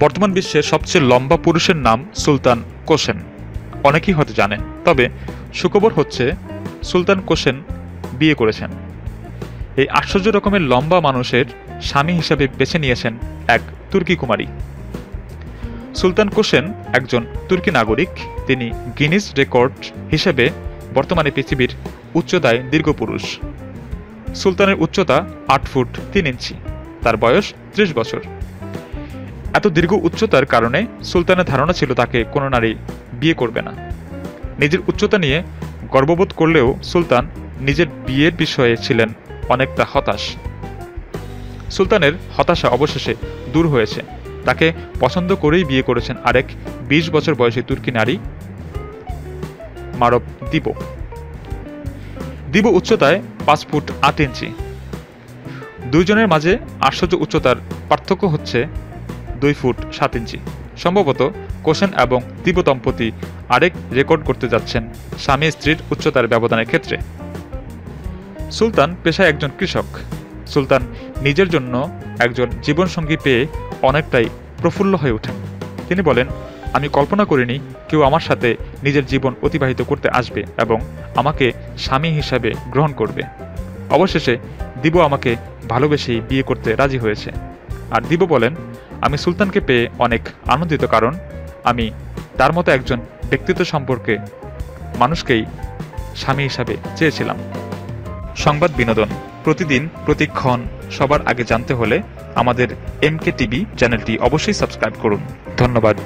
বর্তমান বিশ্বের সবচেয়ে লম্বা পুরুষের নাম সুলতান কোসেন। অনেকেই হয়তো জানেন, তবে সুখবর হচ্ছে সুলতান কোসেন বিয়ে করেছেন। এই আশ্চর্য রকমের লম্বা মানুষের স্বামী হিসাবে বেছে নিয়েছেন এক তুর্কি কুমারী। সুলতান কোসেন একজন তুর্কি নাগরিক, তিনি গিনিস রেকর্ড হিসেবে বর্তমানে পৃথিবীর উচ্চতায় দীর্ঘ পুরুষ সুলতানের উচ্চতা আট ফুট তিন ইঞ্চি, তার বয়স ত্রিশ বছর। এত দীর্ঘ উচ্চতার কারণে সুলতানের ধারণা ছিল তাকে কোনো নারী বিয়ে করবে না। নিজের উচ্চতা নিয়ে গর্ববোধ করলেও সুলতান নিজের বিয়ের বিষয়ে ছিলেন অনেকটা হতাশ। সুলতানের হতাশা অবশেষে দূর হয়েছে। তাকে পছন্দ করেই বিয়ে করেছেন আরেক বিশ বছর বয়সী তুর্কি নারী মারব দিব। দিব উচ্চতায় পাঁচ ফুট আট ইঞ্চি। দুইজনের মাঝে আশ্চর্য উচ্চতার পার্থক্য হচ্ছে দুই ফুট সাত ইঞ্চি। সম্ভবত কোশেন এবং দিব দম্পতি আরেক রেকর্ড করতে যাচ্ছেন স্বামী স্ত্রীর উচ্চতার ব্যবধানের ক্ষেত্রে। সুলতান পেশায় একজন কৃষক। সুলতান নিজের জন্য একজন জীবনসঙ্গী পেয়ে অনেকটাই প্রফুল্ল হয়ে ওঠেন। তিনি বলেন, আমি কল্পনা করিনি কেউ আমার সাথে নিজের জীবন অতিবাহিত করতে আসবে এবং আমাকে স্বামী হিসাবে গ্রহণ করবে। অবশেষে দিব আমাকে ভালোবেসেই বিয়ে করতে রাজি হয়েছে। আর দিব বলেন আমি সুলতানকে পেয়ে অনেক আনন্দিত, কারণ আমি তার মতো একজন ব্যক্তিত্ব সম্পর্কে মানুষকেই স্বামী হিসাবে চেয়েছিলাম। সংবাদ বিনোদন প্রতিদিন, প্রতিক্ষণ, সবার আগে জানতে হলে আমাদের এমকে টিভি চ্যানেলটি অবশ্যই সাবস্ক্রাইব করুন। ধন্যবাদ।